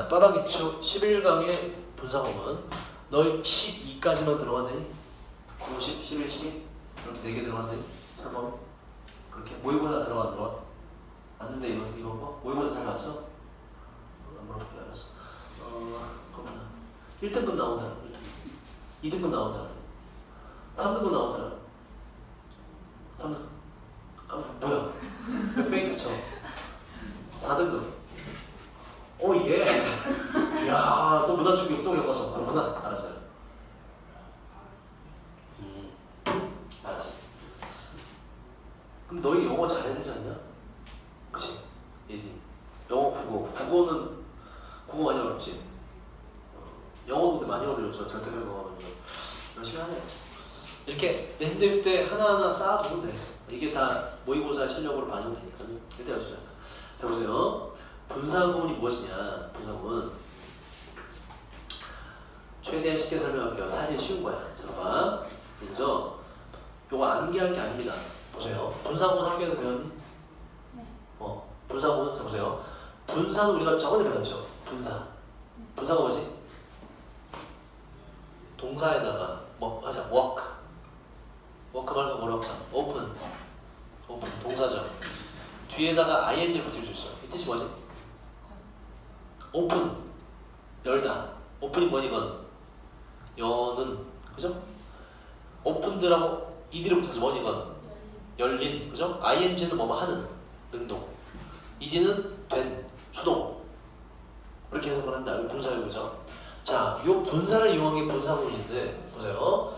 자, 빠방기초 11강의 분사법은 너희 12까지만 들어가되니? 50, 11, 12 이렇게 4개 들어가되니? 설마 그렇게 모의고사 들어가 안 들어가? 왔는데 이거 이거 뭐? 모의고사 잘 봤어? 어, 안 물어볼게 알았어. 어, 그러면 1등급 나온 사람, 1등급. 2등급 나온 사람, 3등급 나온 사람, 3등급. 아 뭐야? 페이크 쳐. 4등급. 오 예. 야, 또 문화 충격 또 겪었어. 그렇구나. 알았어요. 음, 알았어. 그럼 너희 영어 잘해야 되지 않냐? 그치? 예디. 영어 국어. 국어는 국어 많이 어렵지. 어, 영어도 근데 많이 어려워서 절대별 영어는 열심히 하네. 이렇게 내 핸드폰 때 하나하나 쌓아두면 돼. 이게 다 모의고사 실력으로 반영이 되니까 일단 열심히 하자. 자 보세요. 분사구문이 무엇이냐? 분사구문 최대한 쉽게 설명할게요. 사실 쉬운 거야. 들어봐. 그래서 요거 암기할 게 아닙니다. 보세요. 분사구문 학교에서 배웠니? 네. 어, 분사구문 자 보세요. 분사는 우리가 저번에 배웠죠. 분사. 분사가 뭐지? 동사에다가 뭐 하자. work. 워크 말고 뭐라고 하자. 오픈. 오픈. 동사죠. 뒤에다가 ing 붙일 수 있어. 이 뜻이 뭐지? 오픈. 열다. 오픈이 뭐니건? 여는. 그죠? 오픈드라고 이디를 붙여서 뭐니건? 열린. 그죠? ing는 뭐뭐 하는. 능동. ed는 된. 수동. 이렇게 해석을 한다. 이거 분사예요. 그죠? 자, 요 분사를 이용한 게 분사구문인데, 보세요.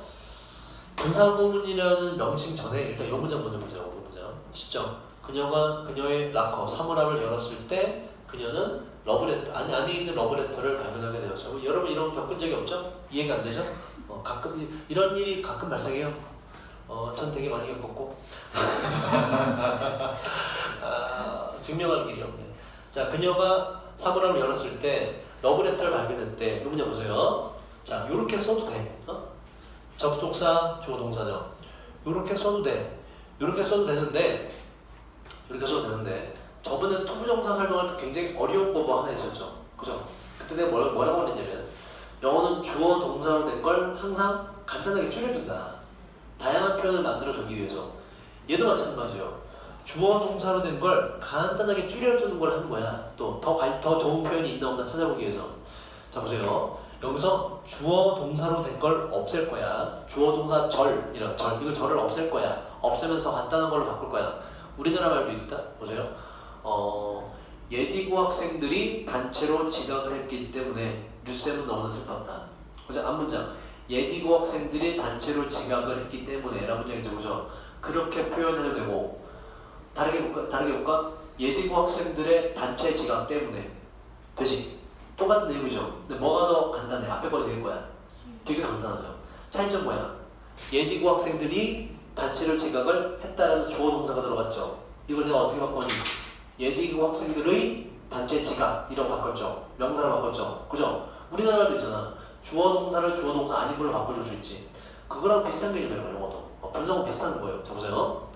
분사구문이라는 명칭 전에 일단 요 문장 먼저 보세요. 요 문장. 10점. 그녀가 그녀의 락커 사물함을 열었을 때 그녀는 러브레터 안에 안에 있는 러브레터를 발견하게 되었죠. 여러분 이런 겪은 적이 없죠? 이해가 안 되죠? 어, 가끔 이- 이런 일이 가끔 발생해요. 어, 전 되게 많이 겪었고 아, 증명할 길이 없네. 자, 그녀가 사물함을 열었을 때 러브레터를 발견했대. 이 문제 보세요. 자, 요렇게 써도 돼. 어? 접속사 주어 동사죠. 요렇게 써도 돼. 요렇게 써도 되는데 이렇게 써도 되는데 저번에 투부정사 설명할 때 굉장히 어려운 거뭐 하나 있었죠. 그죠? 그때 내가 뭐라, 뭐라고 했냐면 영어는 주어 동사로 된 걸 항상 간단하게 줄여준다. 다양한 표현을 만들어주기 위해서 얘도 마찬가지예요. 주어 동사로 된 걸 간단하게 줄여주는 걸 하는 거야. 또더더 좋은 표현이 있나 없나 찾아보기 위해서. 자 보세요. 여기서 주어 동사로 된 걸 없앨 거야. 주어 동사 절 이런 절 이거 절을 없앨 거야. 없애면서 더 간단한 걸로 바꿀 거야. 우리나라 말도 있다. 보세요. 어, 예디고 학생들이 단체로 지각을 했기 때문에 뉴스에는 너무나 슬펐다. 그죠? 앞 문장. 예디고 학생들이 단체로 지각을 했기 때문에 라는 문장이죠. 그죠? 그렇게 표현해도 되고 다르게 볼까? 다르게 볼까? 예디고 학생들의 단체 지각 때문에 되지? 똑같은 내용이죠. 근데 뭐가 더 간단해? 앞에 거리 될 거야. 되게 간단하죠. 차이점 뭐야? 예디고 학생들이 단체를 지각을 했다라는 주어 동사가 들어갔죠. 이걸 내가 어떻게 바꿨니? 예디고 학생들의 단체 지각 이라고 바꿨죠. 명사로 바꿨죠. 그죠? 우리나라도 있잖아. 주어 동사를 주어 동사 아닌 걸로 바꿔줄 수 있지. 그거랑 비슷한 개념이에요. 영어도. 어, 분석은 비슷한 거예요. 자 보세요.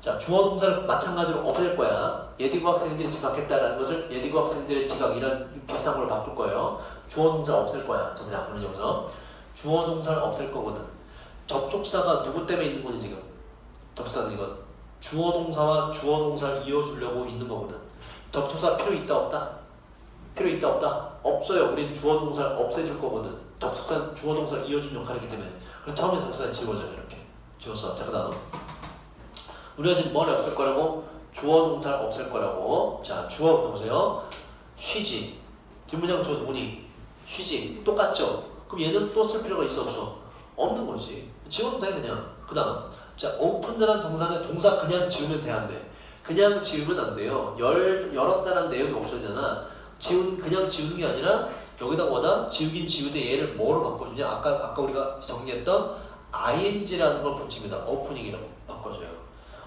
자 주어 동사를 마찬가지로 없앨 거야. 예디고 학생들이 지각했다라는 것을 예디고 학생들의 지각 이런 비슷한 걸로 바꿀 거예요. 주어 동사 없앨 거야. 자 보자. 그러면 여기서 주어 동사를 없앨 거거든. 접속사가 누구 때문에 있는 거니 지금? 접속사는 이건 주어 동사와 주어 동사를 이어주려고 있는 거거든. 접속사 필요 있다 없다? 필요 있다 없다? 없어요. 우린 주어 동사를 없애줄 거거든. 접속사 주어 동사를 이어준 역할이기 때문에. 그래서 처음에 접속사 지워져요. 이렇게 지웠어. 자 그 다음 우리가 지금 뭘 없앨 거라고? 주어 동사를 없앨 거라고. 자 주어 보세요. 쉬지. 뒷문장 주어 누구니? 쉬지. 똑같죠? 그럼 얘는 또 쓸 필요가 있어 없어? 없는 거지. 지워도 돼 그냥. 그 다음 자 오픈이라는 동사는 동사 그냥 지우면 돼 안 돼? 그냥 지우면 안 돼요. 열 열었다는 내용이 없어지잖아. 지운 그냥 지우는 게 아니라 여기다 뭐다 지우긴 지우되 얘를 뭐로 바꿔주냐? 아까 아까 우리가 정리했던 ing라는 걸 붙입니다. 오프닝이라고 바꿔줘요.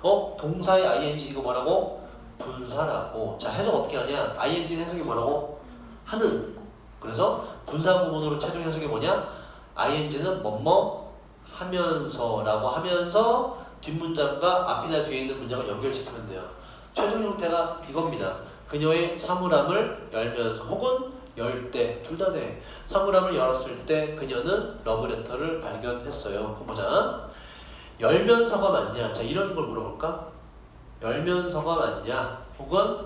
어 동사의 ing 이거 뭐라고? 분사라고. 자 해석 어떻게 하냐? ing 해석이 뭐라고? 하는. 그래서 분사 구문으로 최종 해석이 뭐냐? ing는 뭐뭐 하면서라고 하면서 뒷문장과 앞이나 뒤에 있는 문장을 연결시키면 돼요. 최종 형태가 이겁니다. 그녀의 사물함을 열면서 혹은 열 때 둘 다 돼. 사물함을 열었을 때 그녀는 러브레터를 발견했어요. 그거 보자. 열면서가 맞냐? 자 이런 걸 물어볼까? 열면서가 맞냐? 혹은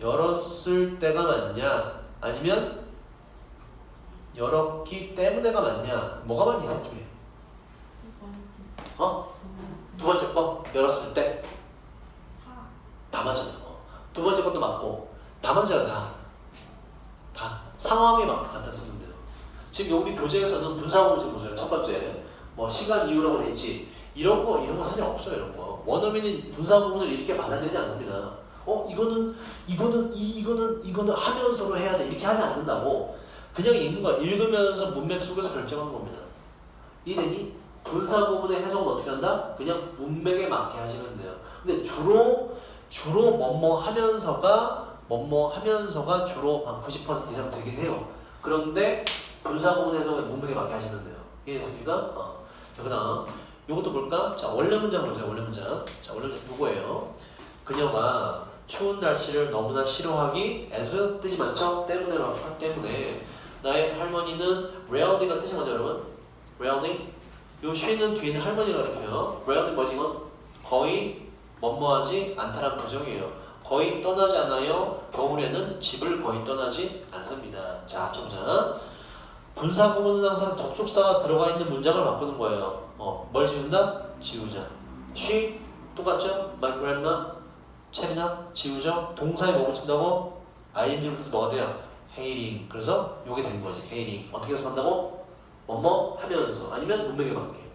열었을 때가 맞냐? 아니면 열었기 때문에가 맞냐? 뭐가 맞냐? 이셋 중에? 어? 두 번째 거 열었을 때 다 맞아요. 어. 두 번째 것도 맞고 다 맞아요 다. 다 맞게 갖다 쓰면 돼요. 지금 여기 교재에서는 분사구문 지금 보세요. 첫 번째 뭐 시간 이유라고 돼 있지. 이런 거 이런 거 사실 없어요 이런 거. 원어민이 분사구문을 이렇게 받아내지 않습니다. 어 이거는 이거는 이 이거는 이거는 하면서로 해야 돼 이렇게 하지 않는다고 그냥 읽는 거 읽으면서 문맥 속에서 결정하는 겁니다. 이되니 분사 구문의 해석은 어떻게 한다? 그냥 문맥에 맞게 하시면 돼요. 근데 주로 주로 뭐뭐 하면서가 뭐뭐 하면서가 주로 한 90% 이상 되긴 해요. 그런데 분사 구문 해석은 문맥에 맞게 하시면 돼요. 이해됐습니까? 어. 자 그다음 이것도 볼까? 자 원래 문장 보세요. 원래 문장. 자 원래 문장 이거예요. 그녀가 추운 날씨를 너무나 싫어하기 as 뜻이 많죠? 때문에 때문에 나의 할머니는 rarely가 뜻이 뭐죠 여러분? rarely 요 쉬는 뒤에는 할머니가 가르쳐요. rarely 뭐지 이건? 거의 뭐뭐하지 않다란 부정이에요. 거의 떠나지 않아요. 겨울에는 집을 거의 떠나지 않습니다. 자, 합쳐보자. 분사 구문은 항상 접속사가 들어가 있는 문장을 바꾸는 거예요. 어, 뭘 지운다? 지우자. she 똑같죠? My grandma 채미나 지우죠? 동사에 뭐 붙인다고? 붙여서 뭐가 돼요? Hating. 그래서 요게 된 거지. hating. 어떻게 해석한다고? 뭐뭐 하면서 아니면 문맥에 맞게.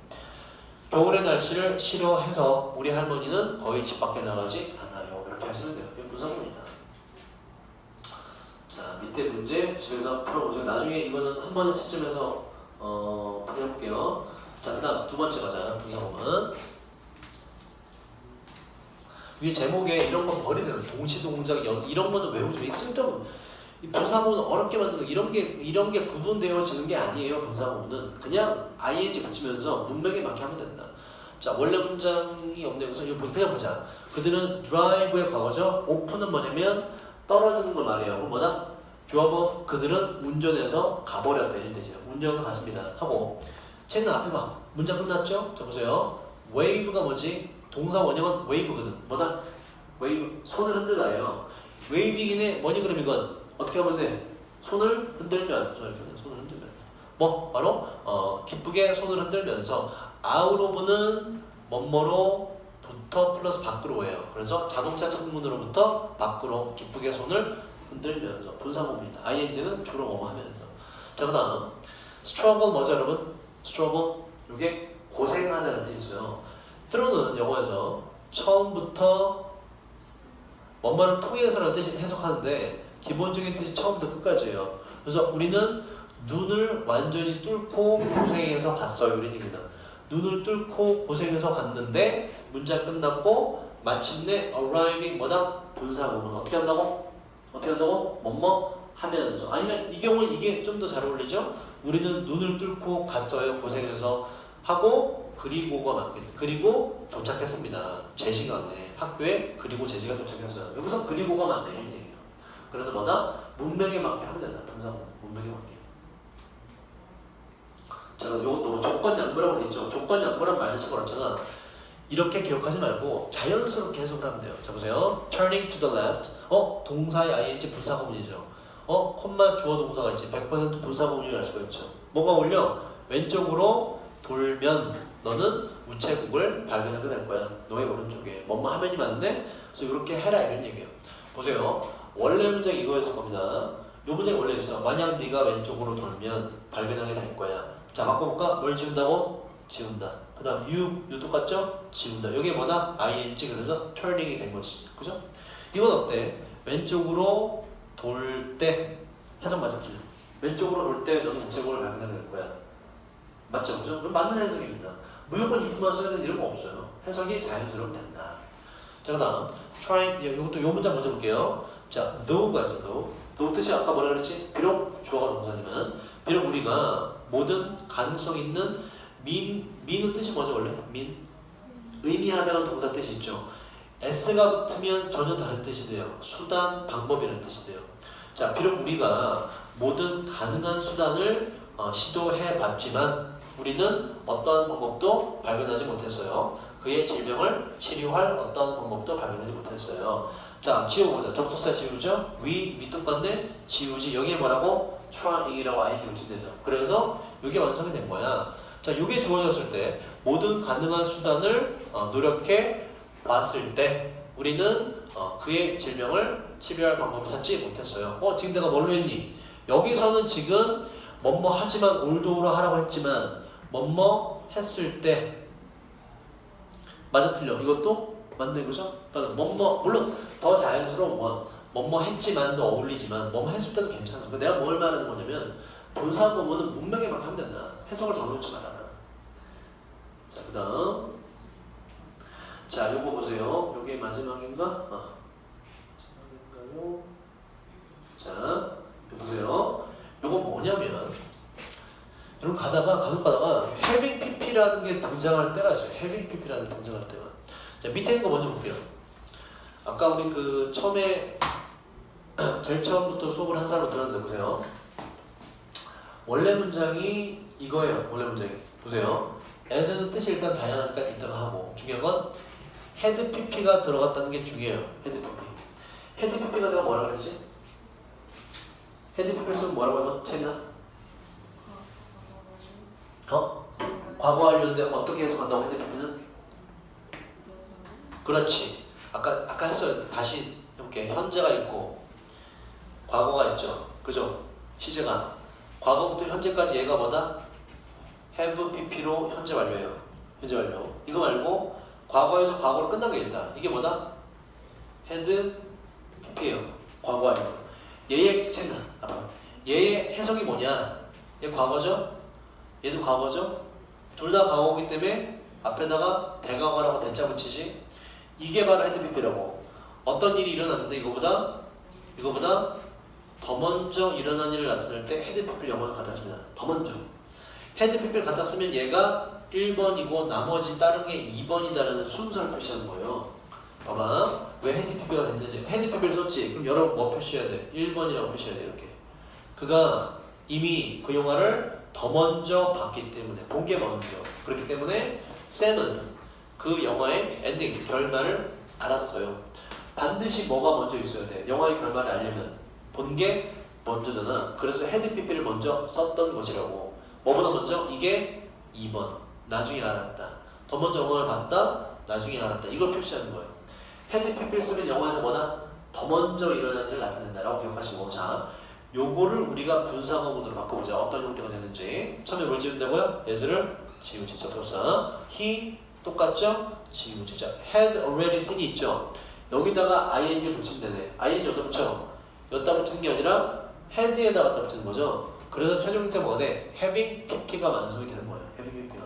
겨울의 날씨를 싫어해서 우리 할머니는 거의 집 밖에 나가지 않아요. 이렇게 하시면 돼요. 이게 분사구문이다. 자 밑에 문제 집에서 풀어보죠. 나중에 이거는 한 번에 채점해서 어, 풀어볼게요. 자 그다음 두 번째 가자. 분사구문. 위에 제목에 이런 거 버리세요. 동시 동작 연 이런 거는 외우지 왜 쓸데없는 이 분사구문은 어렵게 만드는 이런 게 이런 게 구분되어지는 게 아니에요. 분사구문은 그냥 ing 붙이면서 문맥에 맞게 하면 된다. 자 원래 문장이 없네요. 그래서 이거 그냥 보자. 그들은 drive의 과거죠. open은 뭐냐면 떨어지는 걸 말해요. 그럼 뭐다? drove 그들은 운전해서 가버렸다 이런 뜻이에요. 운전을 갔습니다. 하고 쟤는 앞에 봐. 문장 끝났죠? 자 보세요. wave가 뭐지? 동사 원형은 wave거든. 뭐다? wave 손을 흔들다예요. 해. 뭐니 그럼 이건 어떻게 하면 돼? 손을 흔들면 손을 이렇게 손을 흔들면 뭐 바로 어, 기쁘게 손을 흔들면서 out of는 뭐뭐로 부터 플러스 밖으로예요. 그래서 자동차 창문으로부터 밖으로 기쁘게 손을 흔들면서 분사구문입니다. ing는 주로 뭐뭐 하면서 자 그다음 struggle 뭐죠 여러분? struggle 이게 고생하다는 뜻이 있어요. through는 영어에서 처음부터 뭐뭐를 통해서라는 뜻이 해석하는데 기본적인 뜻이 처음부터 끝까지예요. 그래서 우리는 눈을 완전히 뚫고 고생해서 갔어요. 이런 얘기다. 눈을 뚫고 고생해서 갔는데 문장 끝났고 마침내 arriving 뭐다? 분사구문 어떻게 한다고? 어떻게 한다고? 뭐뭐 하면서 아니면 이 경우는 이게 좀 더 잘 어울리죠? 우리는 눈을 뚫고 갔어요. 고생해서 하고 그리고가 맞겠다. 그리고 도착했습니다. 제 시간에 학교에 그리고 제 시간 도착했어요. 여기서 그리고가 맞네 이런 얘기예요. 그래서 뭐다? 문맥에 맞게 하면 된다. 분사구문 문맥에 맞게. 자, 요것도 조건 양보라고 돼 있죠. 조건 양보란 말 자체가 그렇잖아. 이렇게 기억하지 말고 자연스럽게 해석을 하면 돼요. 자 보세요. Turning to the left. 어 동사의 ing 분사구문이죠. 어 콤마 주어 동사가 있지. 100% 분사구문이 알 수가 있죠. 뭐가 올려? 왼쪽으로 돌면 너는 우체국을 발견하게 될 거야. 너의 오른쪽에 뭐뭐 하면이 맞는데 그래서 이렇게 해라 이런 얘기예요. 보세요. 원래 문장 이거였을 겁니다. 요 문장이 원래 있어. 만약 네가 왼쪽으로 돌면 발견하게 될 거야. 자 바꿔볼까? 뭘 지운다고? 지운다. 그 다음 you, you 똑같죠? 지운다. 여기 뭐다? ing 그래서 turning이 된 거지. 그죠? 이건 어때? 왼쪽으로 돌 때 해석 맞아 틀려. 왼쪽으로 돌 때 너는 우체국을 발견하게 될 거야. 맞죠? 그죠? 그럼 맞는 해석입니다. 무조건 if만 써야 되는 이런 거 없어요. 해석이 자연스러우면 된다. 자, 그 다음 try, 이것도 요 문장 먼저 볼게요. 자, though가 있어, though. though 뜻이 아까 뭐라 그랬지? 비록 주어가 동사지만 비록 우리가 모든 가능성 있는 민, 민은 뜻이 뭐죠 원래? 민? 의미하다는 동사 뜻이 있죠. s가 붙으면 전혀 다른 뜻이 돼요. 수단, 방법이라는 뜻이 돼요. 자, 비록 우리가 모든 가능한 수단을 어, 시도해 봤지만 우리는 어떠한 방법도 발견하지 못했어요. 그의 질병을 치료할 어떠한 방법도 발견하지 못했어요. 자, 지워보자. 접속사 지우죠? 위, 밑동간데 지우지. 여기에 뭐라고? trying이라고 ing 붙인대죠. 그래서 이게 완성이 된 거야. 자, 이게 주어졌을 때 모든 가능한 수단을 어, 노력해 봤을 때 우리는 어, 그의 질병을 치료할 방법을 찾지 못했어요. 어, 지금 내가 뭘로 했니? 여기서는 지금 뭐뭐 하지만 올도로 하라고 했지만 뭐뭐 했을 때 맞아 틀려. 이것도 맞네 그죠? 그러니까 뭐뭐 물론 더 자연스러운 건 뭐뭐 했지만도 어울리지만 뭐뭐 했을 때도 괜찮아. 그러니까 내가 뭘 말하는 거냐면 분사 구문은 문명에만 하면 된다. 해석을 더 넣지 말아라. 자 그다음 자 요거 보세요. 요게 마지막인가? 어. 마지막인가요? 자 보세요. 요거 뭐냐면 여러분 가다가 간혹 가다가 having pp라는 게 등장할 때가 있어요. having pp라는 게 등장할 때가. 자 밑에 있는 거 먼저 볼게요. 아까 우리 그 처음에 제일 처음부터 수업을 한 사람으로 들었는데 보세요. 원래 문장이 이거예요. 원래 문장이 보세요. as는 뜻이 일단 다양하니까 이따가 하고 중요한 건 had pp가 들어갔다는 게 중요해요. had pp. had pp가 내가 뭐라고 그랬지? had pp를 쓰면 뭐라고 하면 책이나? 어? 과거 완료인데 어떻게 해석한다고 had pp는? 그렇지. 아까 아까 했어요. 다시 이렇게 현재가 있고 과거가 있죠. 그죠? 시제가 과거부터 현재까지 얘가 뭐다? have pp로 현재 완료예요. 현재 완료. 이거 말고 과거에서 과거로 끝난 게 있다. 이게 뭐다? had pp예요. 과거 완료. 얘의 체는 아까 얘의 해석이 뭐냐? 얘 과거죠? 얘도 과거죠? 둘 다 과거이기 때문에 앞에다가 대과거라고 대자 붙이지. 이게 바로 헤드 pp라고. 어떤 일이 일어났는데 이거보다 이거보다 더 먼저 일어난 일을 나타낼 때 헤드 pp를 영어를 갖다 씁니다. 더 먼저. 헤드 pp를 갖다 쓰면 얘가 1번이고 나머지 다른 게 2번이다라는 순서를 표시하는 거예요. 봐봐. 왜 헤드 pp가 됐는지. 헤드 pp를 썼지. 그럼 여러분 뭐 표시해야 돼? 1번이라고 표시해야 돼. 이렇게. 그가 이미 그 영화를 더 먼저 봤기 때문에 본 게 먼저. 그렇기 때문에 샘은 그 영화의 엔딩, 결말을 알았어요. 반드시 뭐가 먼저 있어야 돼? 영화의 결말을 알려면 본 게 먼저잖아. 그래서 헤드 pp를 먼저 썼던 것이라고. 뭐보다 먼저? 이게 2번. 나중에 알았다. 더 먼저 영화를 봤다. 나중에 알았다. 이걸 표시하는 거예요. 헤드 pp를 쓰면 영화에서 뭐다? 더 먼저 일어난 일을 나타낸다라고 기억하시고 자 요거를 우리가 분사구문으로 바꿔보자. 어떤 형태가 되는지. 처음에 뭘 지운다고요? as를 지우지. 접속사. he 똑같죠? 지우지. 자, had already seen이 있죠? 여기다가 ing 되네. ing 어디다 붙여? 여기다 붙이는 게 아니라 had에다 갖다 붙이는 거죠. 그래서 최종 형태가 뭐가 돼? having pp가 완성이 되는 거예요. having pp가.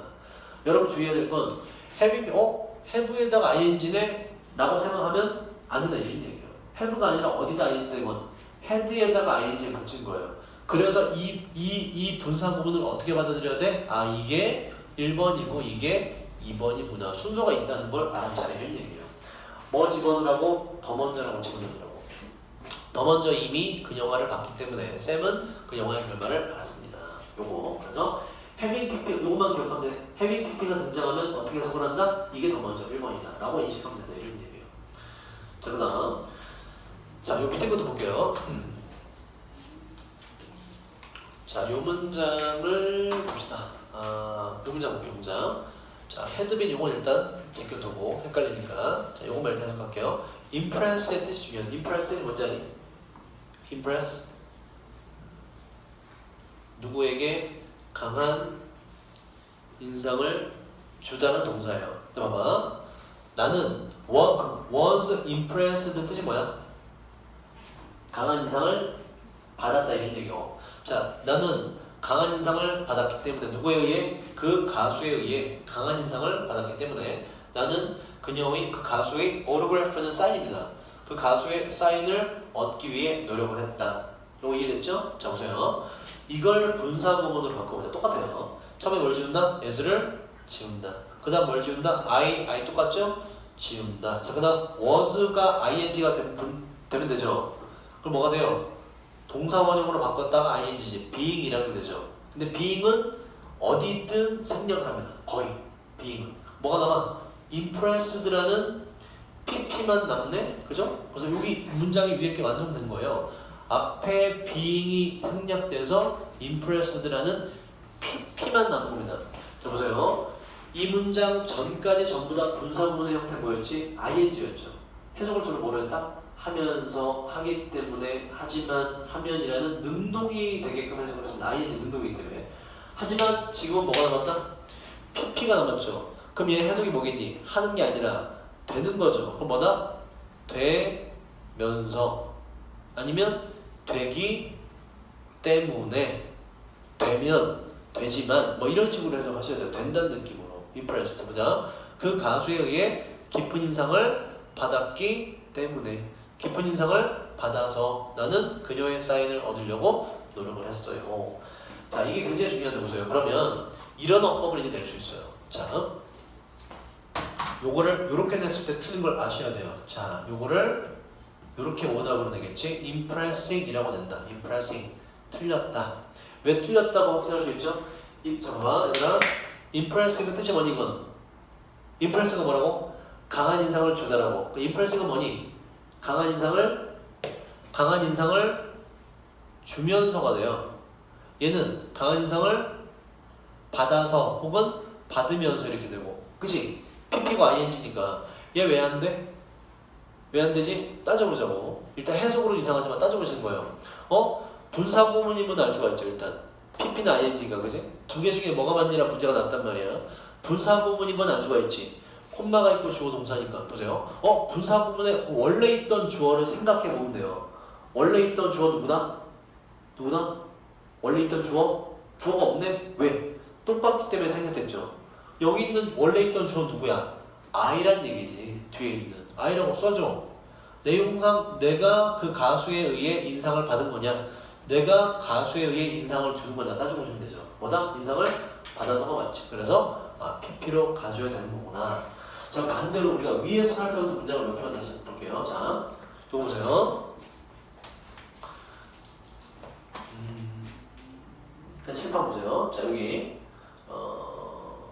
여러분 주의해야 될 건 having, 어? have에다가 ing네? 라고 생각하면 안 된다 이런 얘기예요. have가 아니라 어디다 ing 대건 헤드에다가 ing를 붙인 거예요. 그래서 이, 이, 이 분사 구문을 어떻게 받아들여야 돼? 아, 이게 1번이고 이게 2번이구나. 순서가 있다는 걸 이런 얘기예요. 뭐 집어넣으라고? 더 먼저라고 집어넣으라고. 더 먼저 이미 그 영화를 봤기 때문에 쌤은 그 영화의 결말을 알았습니다. 요거. 그래서 해밍 PP, 요것만 기억하면 돼. 해밍 PP가 등장하면 어떻게 해석을 한다? 이게 더 먼저 1번이다. 라고 인식하면 된다. 이런 얘기예요. 자, 그 다음. 자, 요 밑에 것도 볼게요. 자, 요 문장을 봅시다. 아, 요 문장 볼게요, 문장. 자, 헤드빈 요건 일단 제껴두고 헷갈리니까. 자, 요것만 일단 해석할게요. impress의 뜻이 중요한. impress는 뭔지 아니? impress? 누구에게 강한 인상을 주다는 동사예요. 근데 봐봐. 나는 원- once impressed 뜻이 뭐야? 강한 인상을 받았다 이런 얘기고 자 나는 강한 인상을 받았기 때문에 누구에 의해 그 가수에 의해 강한 인상을 받았기 때문에 나는 그녀의 그 가수의 오토그래프는 사인입니다 그 가수의 사인을 얻기 위해 노력을 했다 이거 이해됐죠? 자 보세요 이걸 분사구문으로 바꿔보자 똑같아요 처음에 뭘 지운다? as를 지운다 그 다음 뭘 지운다? I, I 똑같죠? 지운다. 자, 그 다음 was가 ing가 되면, 되면 되죠. 그럼 뭐가 돼요? 동사 원형으로 바꿨다가 ing지 being이라고 되죠. 근데 being은 어디 있든 생략을 합니다. 거의 being은 뭐가 남아? impressed라는 pp만 남네, 그죠? 그래서 여기 문장이 위에 게 완성된 거예요. 앞에 being이 생략돼서 impressed라는 pp만 남은 겁니다. 자 보세요. 이 문장 전까지 전부 다 분사구문의 형태 뭐였지? ing였죠. 해석을 저를 뭐랬다? 하면서 하기 때문에 하지만 하면이라는 능동이 되게끔 해석을 했습니다. ing 능동이기 때문에. 하지만 지금은 뭐가 남았다? pp가 남았죠. 그럼 얘 해석이 뭐겠니? 하는 게 아니라 되는 거죠. 그럼 뭐다? 되면서 아니면 되기 때문에 되면 되지만 뭐 이런 식으로 해석하셔야 돼요. 된다는 느낌으로 impressed 보자. 그 가수에 의해 깊은 인상을 받았기 때문에 깊은 인상을 받아서 나는 그녀의 사인을 얻으려고 노력을 했어요. 자 이게 굉장히 중요한데 보세요. 그러면 이런 어법을 이제 낼 수 있어요. 자 요거를 요렇게 냈을 때 틀린 걸 아셔야 돼요. 자 요거를 요렇게 오답으로 내겠지. impressing이라고 낸다. impressing 틀렸다. 왜 틀렸다고 확신할 수 있죠? 이, 잠깐만, 얘들아. impressing은 뜻이 뭐니, 이건? impressing은 뭐라고? 강한 인상을 주다라고. 그 impressing은 뭐니? 강한 인상을, 강한 인상을 주면서가 돼요. 얘는 강한 인상을 받아서 혹은 받으면서 이렇게 되고. 그지? pp가 ing니까. 얘 왜 안 돼? 왜 안 되지? 따져보자고. 일단 해석으로 이상하지만 따져보시는 거예요. 어? 분사 구문이면 알 수가 있죠 일단 pp나 ing가 그지? 두 개 중에 뭐가 맞느냐 문제가 났단 말이야 분사 구문인 건 알 수가 있지 콤마가 있고 주어 동사니까 보세요 어? 분사 구문에 원래 있던 주어를 생각해 보면 돼요 원래 있던 주어 누구다? 누구다? 원래 있던 주어? 주어가 없네? 왜? 똑같기 때문에 생략됐죠 여기 있는 원래 있던 주어 누구야? I란 얘기지 뒤에 있는 I라고 써줘 내용상 내가 그 가수에 의해 인상을 받은 거냐 내가 가수에 의해 인상을 주는 거냐 따지고 보시면 되죠 뭐다? 인상을 받아서가 맞지 그래서 아 PP로 가져야 되는 거구나 자 반대로 우리가 위에서 살펴본 문장을 몇 개만 다시 볼게요. 자 이거 보세요. 음, 자 칠판 보세요. 자 여기 어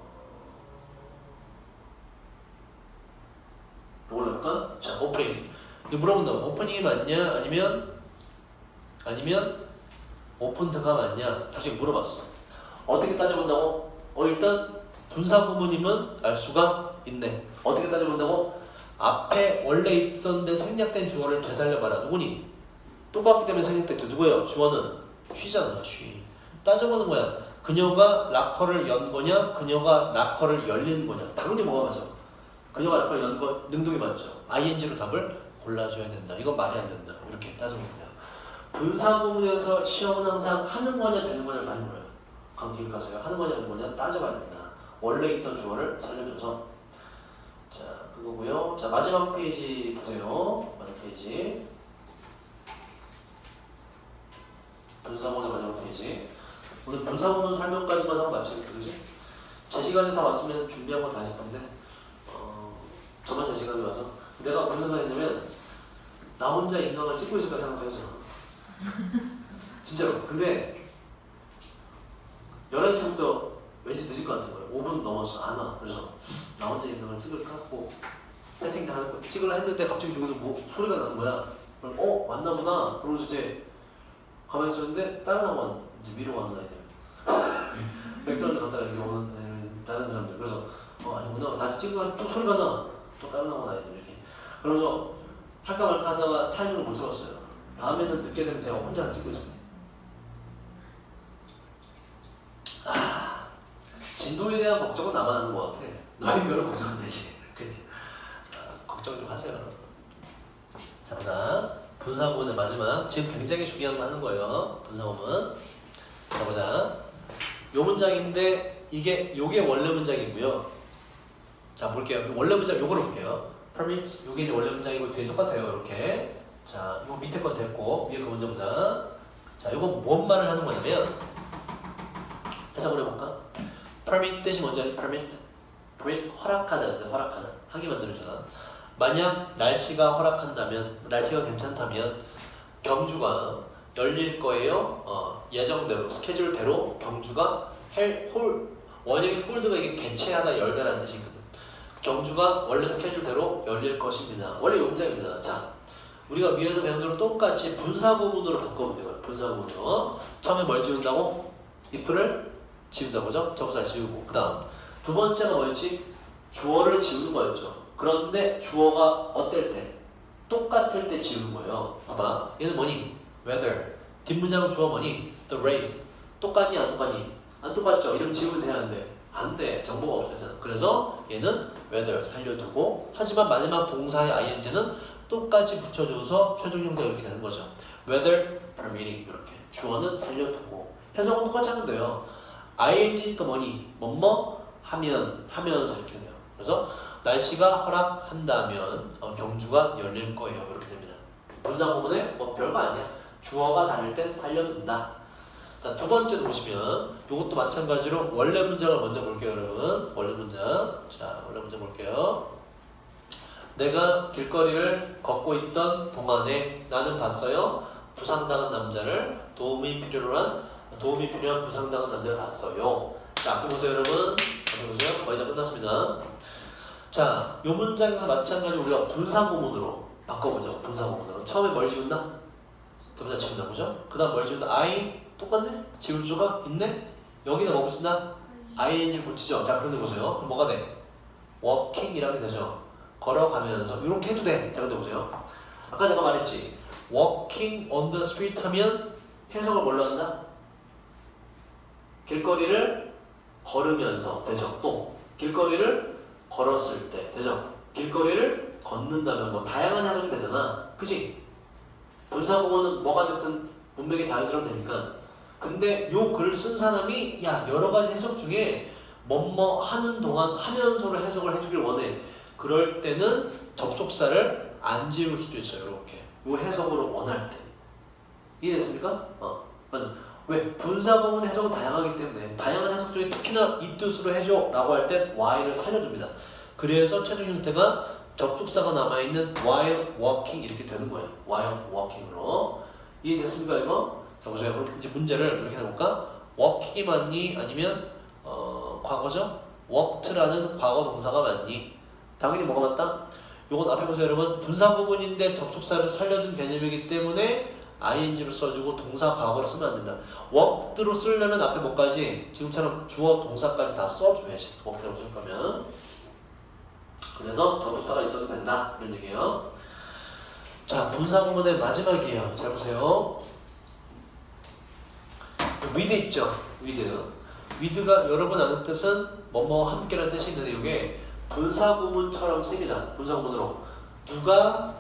이걸 넣을까? 자 오프닝. 이거 물어본다 오프닝이 맞냐? 아니면 아니면 오픈드가 맞냐? 솔직히 물어봤어. 어떻게 따져본다고? 어 일단 분사 구문이면 알 수가 있네. 어떻게 따져본다고? 앞에 원래 있었는데 생략된 주어를 되살려봐라. 누구니? 똑같기 때문에 생략됐죠. 누구예요? 주어는? 쉬잖아 쉬. 따져보는 거야. 그녀가 락커를 연 거냐? 그녀가 락커를 열리는 거냐? 당연히 뭐가 맞아. 그녀가 락커를 연 거 능동이 맞죠. ing로 답을 골라줘야 된다. 이건 말이 안 된다. 이렇게 따져봅니다 분사구문에서 시험은 항상 하는 거냐 되는 거냐 많이 물어요. 강기일 가서요. 하는 거냐 되는 거냐 따져봐야 된다. 원래 있던 주어를 살려줘서 자 그거고요. 자 마지막 페이지 보세요. 마지막 페이지 분사구문의 마지막 페이지 오늘 분사구문 설명까지만 하고 마치겠다 그지? 제 시간에 다 왔으면 준비한 거 다 했을 텐데 어, 저만 제 시간에 와서 내가 무슨 생각했냐면 나 혼자 인강을 찍고 있을까 생각했어. 진짜로. 근데 11시부터 왠지 늦을 것 같은 거예요. 5분 넘었어. 안 와. 그래서 나 혼자 있는 걸 찍을까 하고 세팅 다 하고 찍으려 했는데 갑자기 여기서 뭐 소리가 나는 거야. 그럼 어? 왔나 보다. 그러면서 이제 가만히 있었는데 다른 학원 이제 위로 가는 아이들 맥도날드 갔다가 이렇게 오는 애들, 다른 사람들 그래서 어 아니구나 다시 찍으면 또 소리가 나 또 다른 학원 아이들 이렇게 그러면서 할까 말까 하다가 타이밍을 못 잡았어요. 다음에는 늦게 되면 제가 혼자 찍고 있습니다. 아, 진도에 대한 걱정은 나만 하는 것 같아. 너희 별로 걱정 안 되지. 아, 걱정 좀 하세요. 자, 보자. 분사구문의 마지막. 지금 굉장히 중요한 거 하는 거예요. 분사구문. 자, 보자. 요 문장인데 이게 요게 원래 문장이고요. 자, 볼게요. 원래 문장 요거를 볼게요. permits 요게 이제 원래 문장이고 뒤에 똑같아요. 이렇게. 자, 이거 밑에 건 됐고 위에 거 먼저 보자. 자, 이거 뭔 말을 하는 거냐면 해석을 해볼까? Permit 뜻이 뭔지 알지? permit, permit 허락하다 허락하다 하게 만들어주잖아. 만약 날씨가 허락한다면 날씨가 괜찮다면 경주가 열릴 거예요. 어, 예정대로 스케줄대로 경주가 헬, 홀 원형이 홀드가 이게 개최하다 열다라는 뜻이거든. 경주가 원래 스케줄대로 열릴 것입니다. 원래 용장입니다. 자, 우리가 위에서 배운 대로 똑같이 분사 구문으로 바꿔보면 돼요. 분사 구문으로 처음에 뭘 지운다고? if를 지운다고 죠 접사를 지우고 그 다음 두 번째가 뭐였지? 주어를 지우는 거였죠. 그런데 주어가 어떨 때? 똑같을 때 지우는 거예요. 봐봐. 얘는 뭐니? Whether. 뒷문장은 주어 뭐니? The race. 똑같니 안 똑같니? 안 똑같죠. 이름 지우면 되는데 안 돼. 정보가 없어잖아. 그래서 얘는 whether 살려두고 하지만 마지막 동사의 ing는 똑같이 붙여줘서 최종 형태가 이렇게 되는 거죠. whether permitting 이렇게 주어는 살려두고 해석은 똑같이 하면 돼요. Ing니까 뭐니? 뭐뭐 하면 하면서 이렇게 돼요. 그래서 날씨가 허락한다면 어, 경주가 열릴 거예요. 이렇게 됩니다. 분사 부분에 뭐 별거 아니야. 주어가 다를 땐 살려둔다. 자, 두 번째도 보시면 이것도 마찬가지로 원래 문장을 먼저 볼게요, 여러분. 원래 문장. 자, 원래 문장 볼게요. 내가 길거리를 걷고 있던 동안에 나는 봤어요. 부상당한 남자를 도움이 필요로 한 도움이 필요한 부상당한 남자를 봤어요. 자, 앞에 보세요, 여러분. 앞에 보세요. 거의 다 끝났습니다. 자, 이 문장에서 마찬가지로 우리가 분사구문으로 바꿔보죠. 분사구문으로. 처음에 뭘 지운다? 두번째 지운다, 그죠? 그 다음 뭘 지운다? I 똑같네? 지울 수가 있네? 여기다 뭐 붙인다? ing를 붙이죠. 자, 그런데 보세요. 그럼 뭐가 돼? walking이라고 되죠. 걸어가면서 이렇게 해도 돼. 자, 근데 보세요. 아까 내가 말했지. walking on the street 하면 해석을 뭘로 한다? 길거리를 걸으면서 되죠. 또 길거리를 걸었을 때 되죠. 길거리를 걷는다면 뭐 다양한 해석이 되잖아. 그지? 분사구문은 뭐가 됐든 문맥이 자연스러우면 되니까. 근데 요 글을 쓴 사람이 야 여러 가지 해석 중에 뭐뭐 하는 동안 하면서를 해석을 해주길 원해. 그럴 때는 접속사를 안 지울 수도 있어요. 이렇게 요 해석으로 원할 때. 이해됐습니까? 어. 맞아. 왜? 분사구문 해석은 다양하기 때문에 다양한 해석 중에 특히나 이 뜻으로 해줘 라고 할땐 while을 살려줍니다. 그래서 최종 형태가 접속사가 남아있는 while walking 이렇게 되는 거예요. while walking으로. 이해됐습니까 이거? 자 보세요. 이제 문제를 이렇게 해볼까? walking이 맞니? 아니면 어, 과거죠? walked라는 과거 동사가 맞니? 당연히 뭐가 맞다? 요건 앞에 보세요 여러분 분사 부분인데 접속사를 살려둔 개념이기 때문에 ing로 써주고 동사 과거를 쓰면 안 된다. walked로 쓰려면 앞에 뭐까지 지금처럼 주어 동사까지 다 써줘야지. walked로 쓸 거면. 그래서 접속사가 있어도 된다. 이런 얘기예요. 자, 분사 부분의 마지막이에요. 잘 보세요. with 있죠. with. with가 여러분 아는 뜻은 뭐뭐 함께라는 뜻이 있는데 이게 분사 구문처럼 씁니다. 분사 구문으로 누가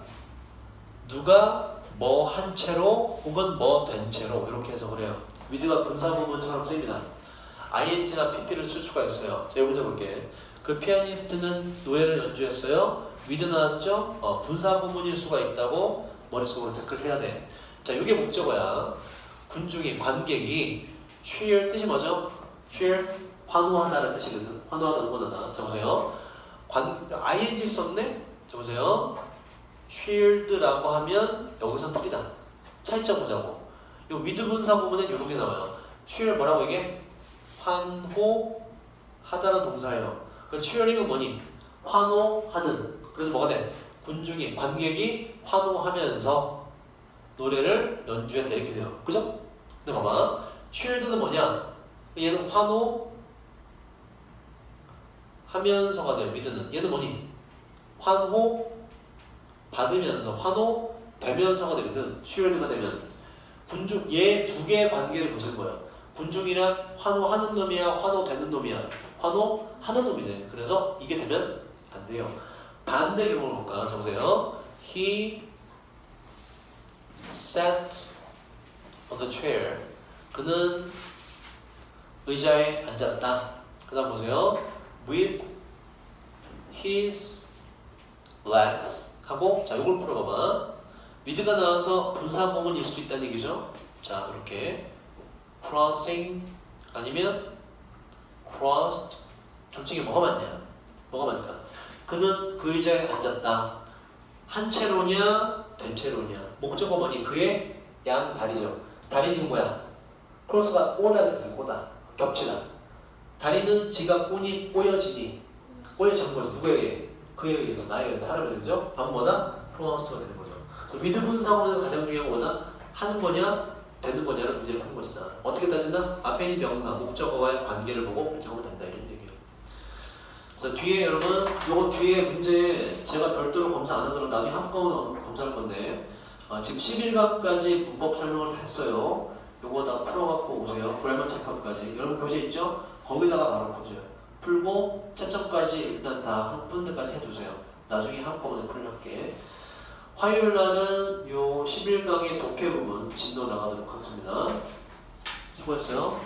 누가 뭐 한 채로 혹은 뭐 된 채로 이렇게 해석을 해요. with가 분사 구문처럼 씁니다. ing나 pp를 쓸 수가 있어요. 제가 볼게. 그 피아니스트는 노래를 연주했어요. with 나왔죠? 어, 분사 구문일 수가 있다고 머릿속으로 체크를 해야 돼. 자, 이게 목적어야. 군중이 관객이 cheer 뜻이 뭐죠? cheer 환호하다라는 뜻이거든. 환호하다 응원하다. 자 보세요. 관 ing 썼네. 자 보세요. Cheered라고 하면 여기서 틀리다. 차이점 보자고. 이 위드 분사 부분은 이렇게 나와요. cheer 뭐라고 이게? 환호하다라는 동사예요. 그 cheering은 뭐니? 환호하는. 그래서 뭐가 돼? 군중이 관객이 환호하면서 노래를 연주해 이렇게 돼요. 그죠? 근데 봐봐. cheered는 뭐냐? 얘는 환호 하면서가 돼요. 미드는 얘는 뭐니? 환호 받으면서 환호 되면서가 되거든. cheered가 되면 군중 얘 두 개의 관계를 보시는 거예요. 군중이랑 환호하는 놈이야, 환호되는 놈이야. 환호하는 놈이네. 그래서 이게 되면 안 돼요. 반대 경우를 볼까? 자 보세요. He sat on the chair. 그는 의자에 앉았다. 그 다음 보세요. With his legs. 하고, 자, 이걸 풀어봐봐. with가 나와서 분사구문일 수도 있다는 얘기죠. 자, 이렇게. crossing 아니면 crossed. 둘 중에 뭐가 맞냐? 뭐가 맞을까? 그는 그 의자에 앉았다. 한 채로냐, 된 채로냐. 목적어 뭐니? 그의 양 다리죠. 다리는 뭐야? 크로스가 꼬다를 뜻은 꼬다. 겹치다. 다리는 지가 꼬니 꼬여지니 꼬여진 거죠. 누구에 의해? 그에 의해서 나에 의해 사람에 의해서 다음 뭐다? 프로나운스가 되는 거죠. 그래서 미드 분사원에서 가장 중요한 건 뭐다? 하는 거냐 되는 거냐를 문제를 푸는 것이다. 어떻게 따진다? 앞에 있는 명사, 목적어와의 관계를 보고 결정하면 된다 이런 얘기예요. 그래서 뒤에 여러분, 요거 뒤에 문제 제가 별도로 검사 안 하더라도 나중에 한꺼번에 검사할 건데 아, 지금 11강까지 문법 설명을 다 했어요. 요거 다 풀어갖고 오세요. 브레먼 체크업까지. 여러분 교재 있죠? 거기다가 바로 푸세요. 풀고 채점까지 일단 다한 분들까지 해두세요. 나중에 한꺼번에 풀할게. 화요일 날은 요 11강의 독해 부분 진도 나가도록 하겠습니다. 수고했어요.